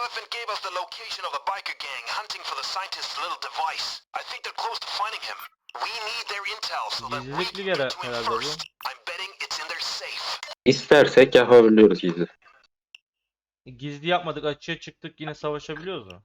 elephant gave us the location of a biker gang hunting for the scientist's little device. I think they're close to finding him. We need their intel so that we can get to him herhalde bu. first. I'm betting it's in their safe. İstersek yapabiliyoruz gizli. E, Gizli yapmadık açığa çıktık yine savaşabiliyoruz mu?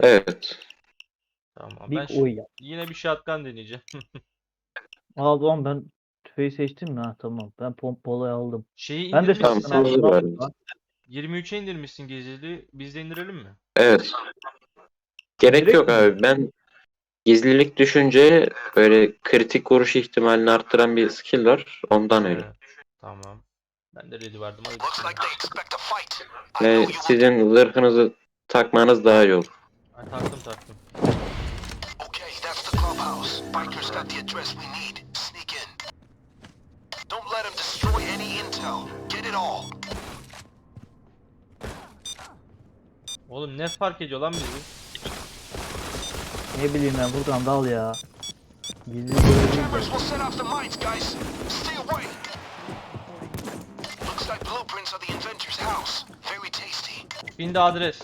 Evet. Tamam Bir ben şi- oy yap. yine bir shotgun deneyeceğim. Aa tamam ben tüfeği seçtim mi? Ha tamam. Ben pompalayı aldım. Şeyi Ben de indirmişsin Tamam, sen. hızlı verdim. 23'e indirmişsin gizliliği. Biz de indirelim mi? Evet. Gerek Gerek yok mi? abi. Ben gizlilik düşünce böyle kritik vuruş ihtimalini arttıran bir skill var. Ondan öyle. Tamam. Ben de ready vardım. Hadi Ve sizin zırhınızı takmanız daha iyi olur. Ay, taktım taktım. Okay, that's the clubhouse. Bikers got the address we need. Sneak in. Don't let them destroy any intel. Get it all. Oğlum ne fark ediyor lan bizi? Ne bileyim ben buradan dal ya. Gizli görevi Cameras will set off the mines, guys. Stay away. Looks like blueprints of the inventor's house. Very tasty. Binde adres.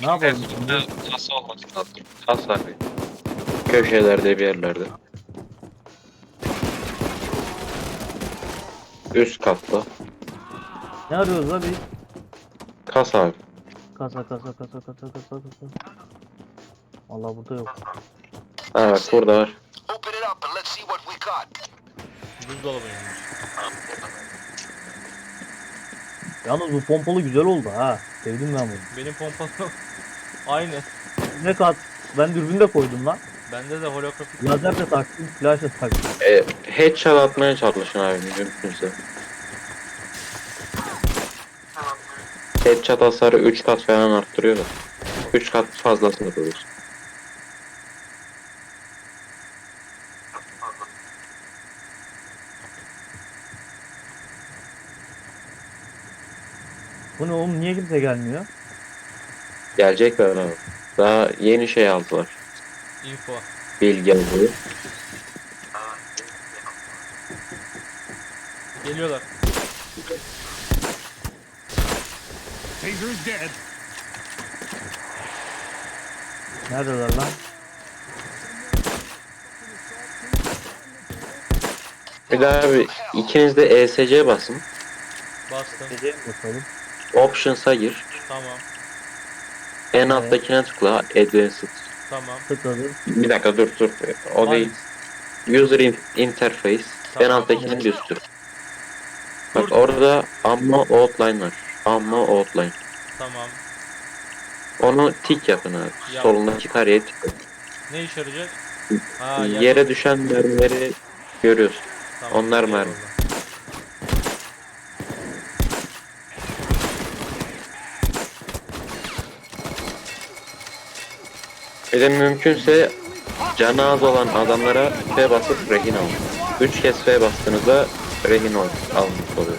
Ne yapalım şimdi? Olması lazım. Kasa abi. Köşelerde bir yerlerde. Üst katta. Ne arıyoruz la biz? Kasa abi. Kasa kasa kasa kasa kasa kasa. Allah burada yok. Ha bak burada var. Open it up and let's see what we got. Buzdolabı yanmış. Yalnız bu pompalı güzel oldu ha. Sevdim ben bunu. Benim pompalım aynı. Ne kat? Ben dürbün de koydum lan. Bende de holografik. Lazer de taktım, flash da taktım. E, headshot atmaya çalışın abi mümkünse. Headshot hasarı 3 kat falan arttırıyor da. 3 kat fazlasını bulur. Bu ne oğlum niye kimse gelmiyor? Gelecekler abi. Daha yeni şey aldılar. Info. Bilgi alıyor. Geliyorlar. Taser is dead. Neredeler lan? Bir daha abi ikiniz de ESC basın. Bastım. Geceye mi bakalım? Options'a gir. Tamam. En alttakine tıkla. Advanced. Tamam. Tıkladım. Bir dakika dur dur. O değil. User in- Interface. En Tamam. alttakinin bir üstü. Bak orada Ammo Outline var. Ammo Outline. Tamam. Onu tik yapın abi. Yap. Solundaki kareye tik yapın. Ne işe yarayacak? Ha, yer- Yere düşen mermileri görüyorsun. Tamam, onlar eyvallah. mermi. Bir de mümkünse canı az olan adamlara F basıp rehin alın. 3 kez F bastığınızda rehin ol almış oluyor.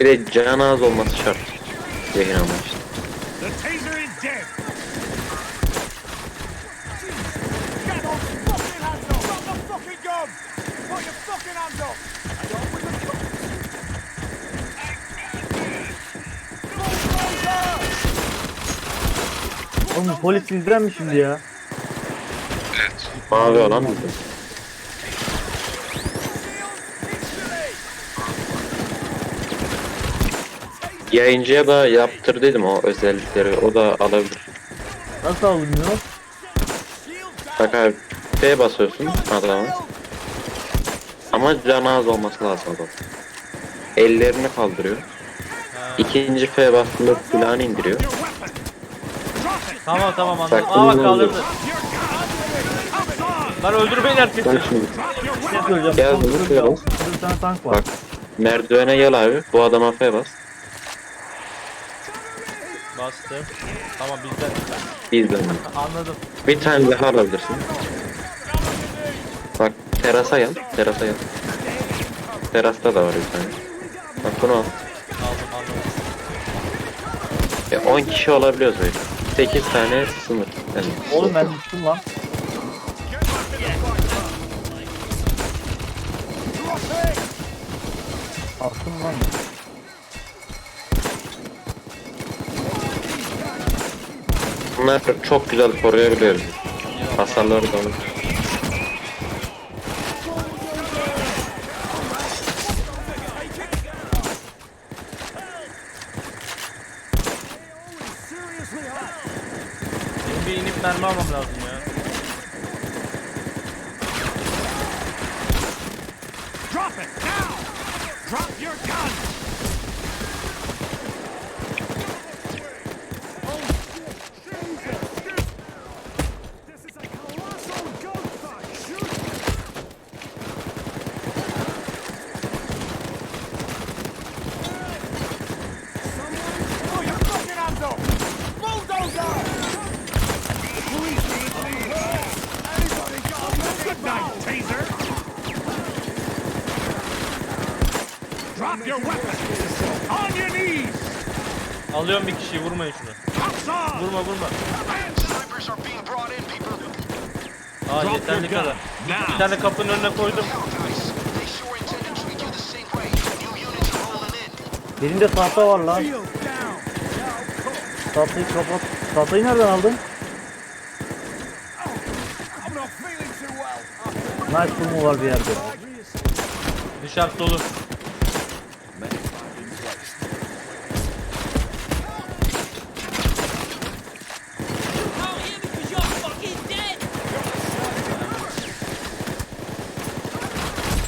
Bir de canı az olması şart. Rehin almak için. Polis bizden mi şimdi ya? Mavi olan bizim. Yayıncıya da yaptır dedim o özellikleri. O da alabilir. Nasıl alınıyor? Bak abi F basıyorsun adama. Ama canı az olması lazım adam. Ellerini kaldırıyor. İkinci F bastığında silahını indiriyor. Your weapon. Drop it. Tamam tamam anladım. Aa bak kaldırdı. Lan öldürmeyin herkesi. Bak şimdi? Gel bunu koyalım. şurada bir tane tank var. Bak. merdivene gel abi. Bu adama F bas. Bastım. Tamam bizden. Bizden. Anladım. Bir tane daha alabilirsin. Bak terasa gel. Terasa gel. Terasta da var bir tane. Bak bunu al. Aldım anladım. Ya 10 kişi olabiliyoruz böyle. 8 tane sınır. Yani Oğlum ben düştüm lan. Attım lan. bunlar çok güzel koruyabiliyoruz. Hasarları da olur. Benim bir inip mermi almam lazım ya. Drop it now! Drop your gun! This is a colossal gunfight! Shoot! Oh, you're fucking hands up! Bulldozer! Police! Anybody got a Good night, taser! Drop your weapon! On your knees! Alıyorum bir kişiyi vurmayın şunu. Vurma vurma. Snipers are being brought in, people. Aa yeterli kadar. Bir Now! tane kapının önüne koydum. Birinde tahta var lan. Tahtayı kapat. Tahtayı nereden aldın? Nice mu var bir yerde. Dışarı dolu. out here because you're fucking dead!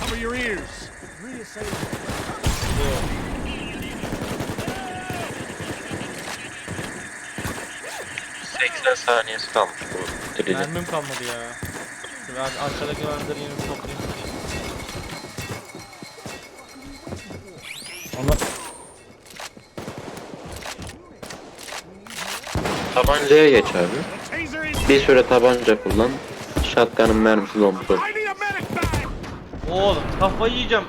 Cover your ears! 80 saniyesi kalmış bu. Mermim kalmadı ya. Ben aşağıdaki mermileri yeni bir toplayayım. Ona Tabancaya geç abi. Bir süre tabanca kullan. Shotgun'ın mermisi dolmuş olur. I need a medic bag! Oğlum kafayı yiyeceğim.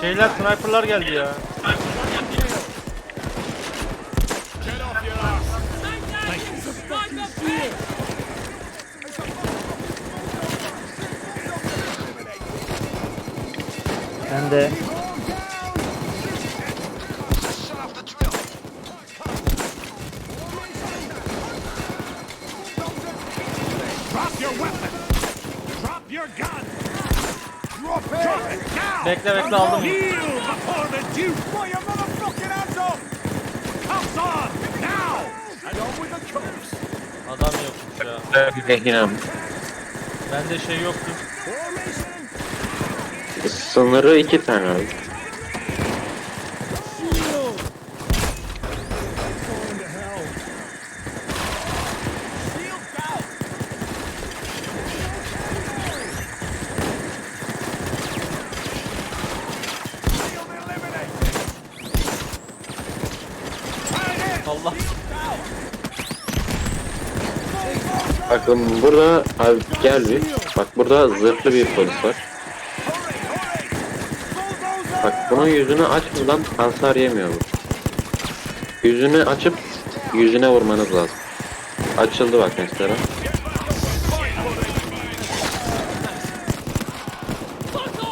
Şeyler sniperlar geldi ya. Get off with the cuffs! Adam yokmuş ya. Rehin Bende şey yoktu. Sınırı iki tane abi. Bakın burada abi gel bir. Bak burada zırhlı bir polis var. Bak bunun yüzünü açmadan hasar yemiyor bu. Yüzünü açıp yüzüne vurmanız lazım. Açıldı bak mesela.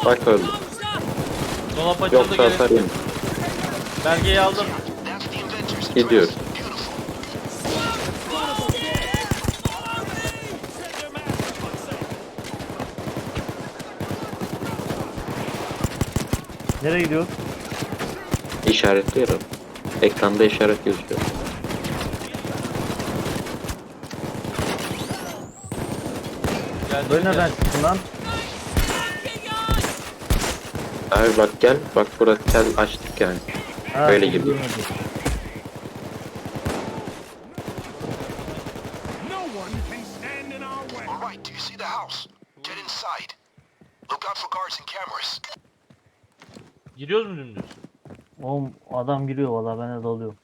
Bak öldü. Dolap açıldı Yoksa hasar gelin. yemiyor. Belgeyi aldım. Gidiyoruz. Nereye gidiyor? İşaretli yer abi. Ekranda işaret gözüküyor. Geldi. Böyle nereden çıktın lan? Abi bak gel. Bak burada tel açtık yani. Ha, Böyle bunu gibi. görmedim. No one can stand in our way! All right, do you see the house? Get inside. Look out for guards and cameras. Giriyoruz mu dümdüz? Oğlum adam giriyor valla ben de dalıyorum.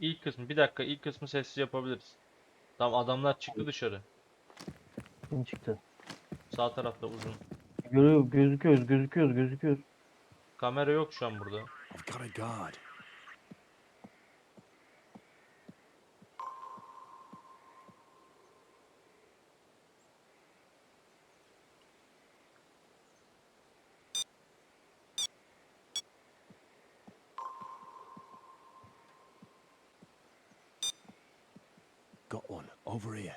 İlk kısmı bir dakika ilk kısmı sessiz yapabiliriz. Tamam adamlar çıktı dışarı. Kim çıktı? Sağ tarafta uzun. Görüyor, gözüküyoruz, gözüküyoruz, gözüküyoruz. Kamera yok şu an burada. I've got a guard. Got one over here.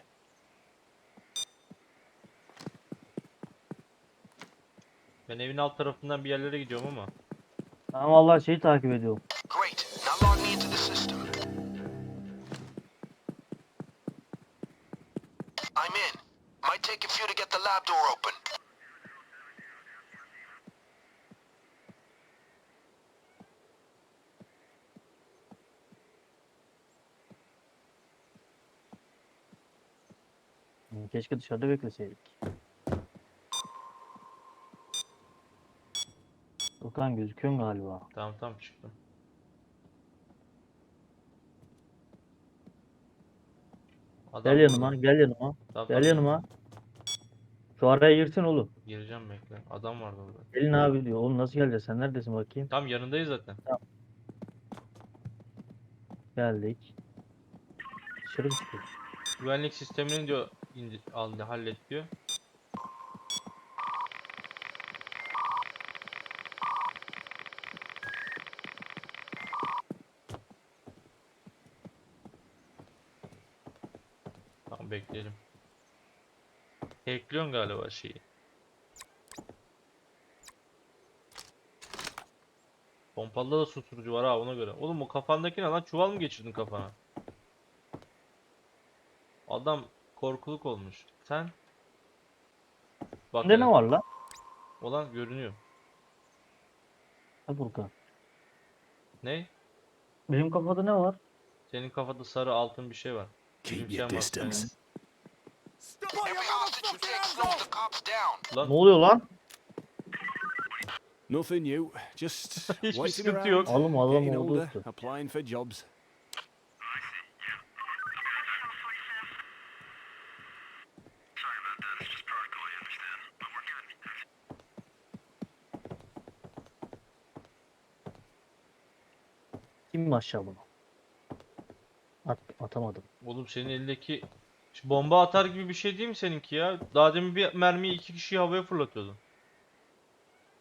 Ben evin alt tarafından bir yerlere gidiyorum ama. Ben vallahi şeyi takip ediyorum. Keşke dışarıda bekleseydik. Okan gözüküyorsun galiba. Tamam tamam çıktım. Adam Gel yanıma, burada. gel yanıma, Tamam, gel tamam. yanıma. Şu araya girsin oğlum. Gireceğim bekle. Adam vardı orada. Gelin abi diyor. Oğlum nasıl geleceksin? Sen neredesin bakayım? Tam yanındayız zaten. Geldik. Dışarı çıkıyoruz? Güvenlik sistemini diyor indi, aldı, hallet diyor. Tamam bekleyelim. Hackliyorsun galiba şeyi. Pompalıda da susturucu var ha ona göre. Oğlum o kafandaki ne lan? Çuval mı geçirdin kafana? Adam korkuluk olmuş. Sen? Bak Bende ne var lan? Olan görünüyor. Ha Furkan. Ne? Benim kafada ne var? Senin kafada sarı altın bir şey var. Keep your distance. Lan Ne oluyor lan? Nothing new. Just Hiçbir waiting sıkıntı around. yok. Oğlum adam Getting oldu. applying for jobs. Kim aşağı bunu? At, atamadım. oğlum senin elindeki Şu bomba atar gibi bir şey değil mi seninki ya? Daha demin bir mermiyi iki kişiyi havaya fırlatıyordun.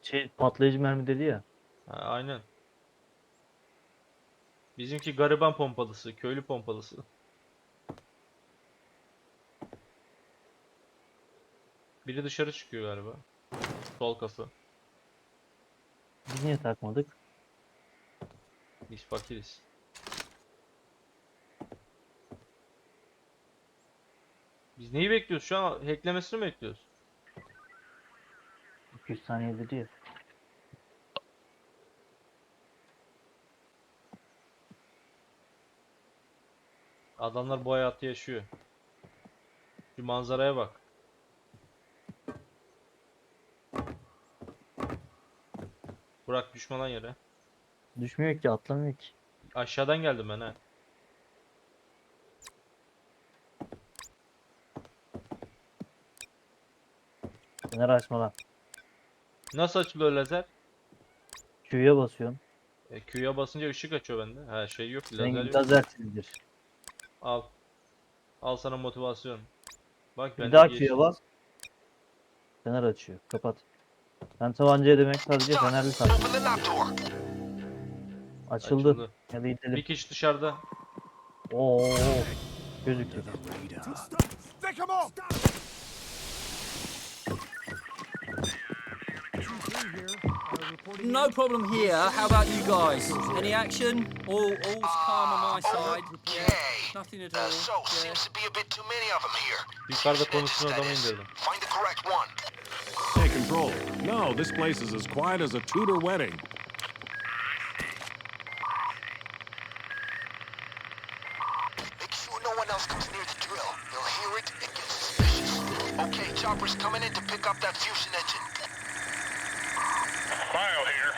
Şey patlayıcı mermi dedi ya. Ha, aynen. Bizimki gariban pompalısı, köylü pompalısı. Biri dışarı çıkıyor galiba. Sol kapı. Biz niye takmadık? Biz fakiriz. Biz neyi bekliyoruz şu an? Hacklemesini mi bekliyoruz? 200 saniye dedi ya. Adamlar bu hayatı yaşıyor. Şu manzaraya bak. Burak düşme lan yere. Düşmüyor ki atlamıyor ki. Aşağıdan geldim ben ha. Fener açma lan. Nasıl açılıyor lazer? Q'ya basıyorsun. E, Q'ya basınca ışık açıyor bende. Ha şey yok, lazer Rengi yok. lazer silindir. Al. Al sana motivasyon. Bak Bir bende daha. Q'ya bas. Fener açıyor. Kapat. Ben tabancaya demek sadece fenerli Open Açıldı. Açıldı. Hadi gidelim. Bir kişi dışarıda. Oo. Gözüktü. Under the radar. Stick 'em up! No problem here. How about you guys? Any action? All, all's calm on my side. Yeah, Okay. nothing at Uh, all. so, Yeah. seems to be a bit too many of them here. Yukarıda Fusion konuşan engines, adamı that is. indirdim. Find the correct one. Hey, Control. No, this place is as quiet as a Tudor wedding. Pick up that fusion engine. File here.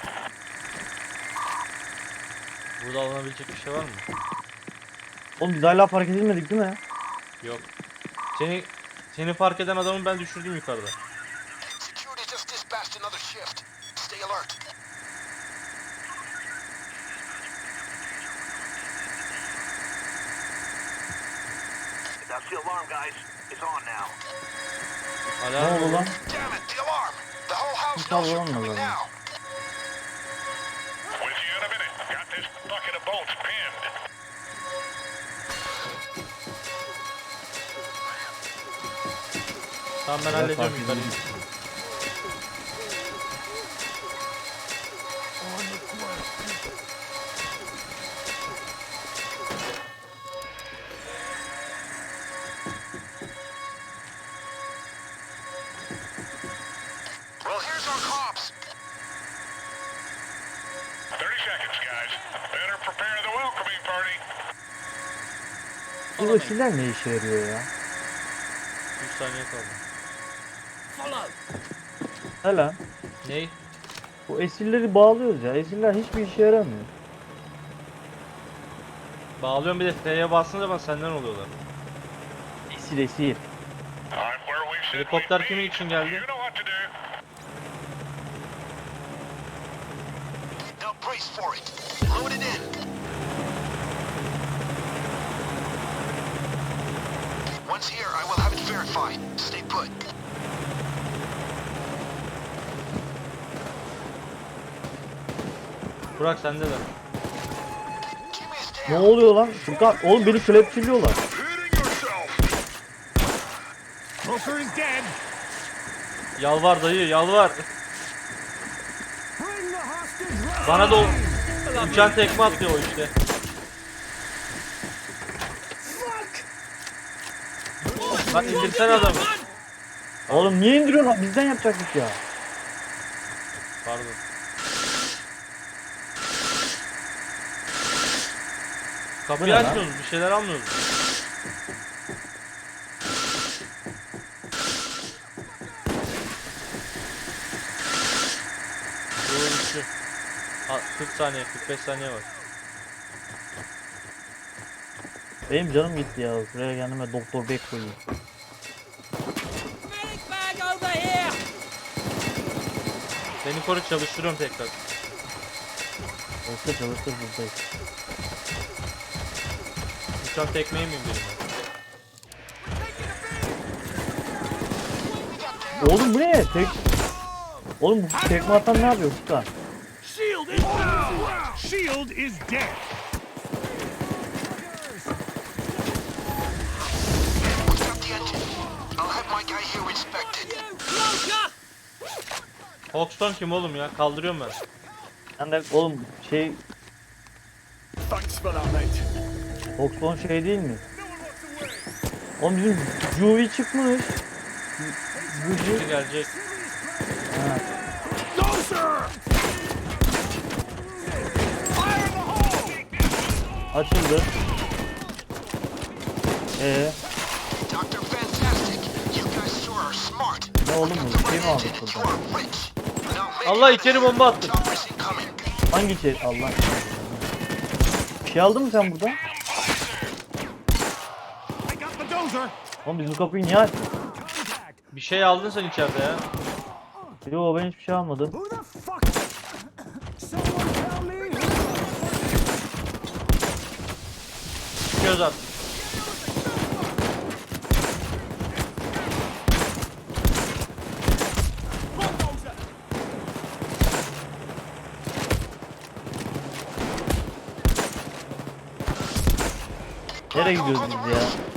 Burada alınabilecek bir şey var mı? Oğlum biz hala fark edilmedik değil mi? Yok. Seni seni fark eden adamı ben düşürdüm yukarıda. Security just dispatched another shift. Stay alert. That's the alarm, guys. It's on now. Ne oldu lan? Kavga olmadı lan. Tamam ben halledeceğim yukarıyı. Bu vesiller ne işe yarıyor ya? 3 saniye kaldı. Lan. Ney? Bu esirleri bağlıyoruz ya. Esirler hiçbir işe yaramıyor. Bağlıyorum bir de F'ye bastığın zaman senden oluyorlar. Esir esir. Helikopter kimin için geldi? Burak sende de. Ne oluyor lan? Furkan oğlum beni is dead. Yalvar dayı yalvar. Bring the hostage Bana da o uçan tekme atıyor o işte. Lan indirsene adamı. Oğlum niye indiriyorsun? Bizden yapacaktık ya. Pardon. Bu Kapıyı lan? açmıyoruz, bir şeyler almıyoruz. Bu üçlü. Ha, 40 saniye, 45 saniye var. Benim canım gitti ya. Şuraya kendime doktor bek koyayım. Medic bag over here. Seni koru çalıştırıyorum tekrar. Çalıştır çalıştır buradayız. Uçan tekmeyi miyim dedim Oğlum bu ne? Tek... Oğlum bu tekme atan ne yapıyor Furkan? Shield is down. Shield is dead. Hoxton kim oğlum ya? Kaldırıyorum ben. Ben de oğlum şey Thanks for that, mate. Foxconn şey değil mi? Oğlum bizim Juvi çıkmış. Biri gelecek. Ha. Açıldı. Ee, ne oğlum bu? Şey mi aldık burada? Allah içeri bomba attı. Hangi şey? Allah. Bir şey aldın mı sen burada? I got the dozer. Oğlum biz bu kapıyı niye açtık? Bir şey aldın sen içeride ya. Yo ben hiçbir şey almadım. Göz at. Nereye gidiyoruz biz ya?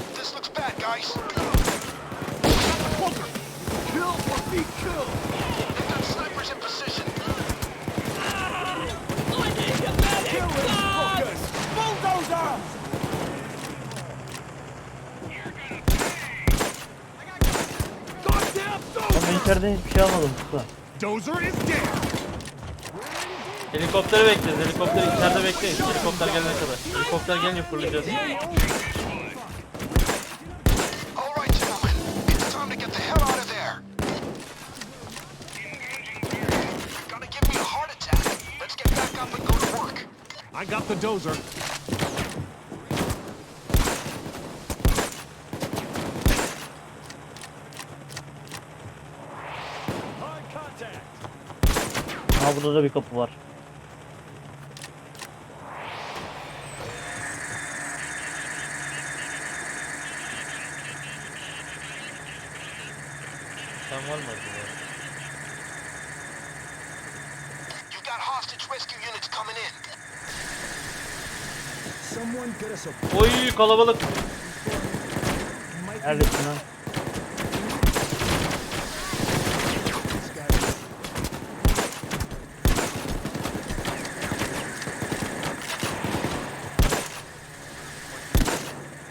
Ben hiçbir şey almadım dead. Helikopteri bekleriz. Helikopter içeride bekleyin. Helikopter gelene kadar. Helikopter gelince fırlayacağız. Dozer. Ha burada da bir kapı var. kalabalık. Neredesin lan?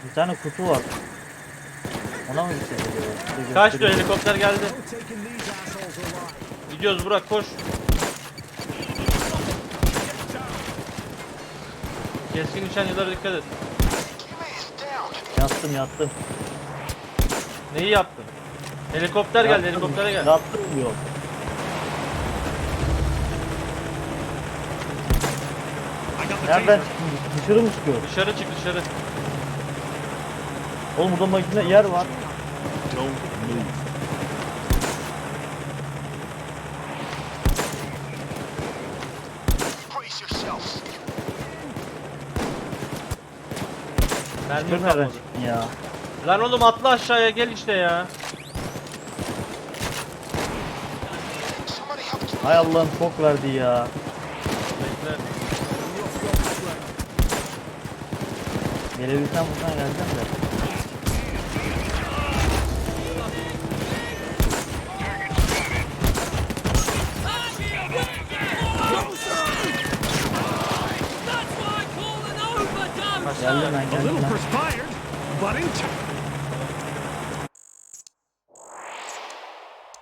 Bir tane kutu var. Ona mı gitsek acaba? Kaçtı helikopter geldi. Gidiyoruz Burak koş. Keskin uçan yıllara dikkat et. Yattım yattım. Neyi yaptın? Helikopter geldi Yattım, helikoptere gel. Yattım the Nereden çıktın? Dışarı mı çıkıyor? Dışarı çık dışarı. Oğlum burada makine yer var. Don't Mermi Çıkıyor nereden kalmadı. çıktın ya? Lan oğlum atla aşağıya gel işte ya. Hay Allah'ım çok verdi ya. Bekle. Gelebilsem buradan geleceğim de. I call an overdose. Geldim ben A geldim little ben. perspired, but intact.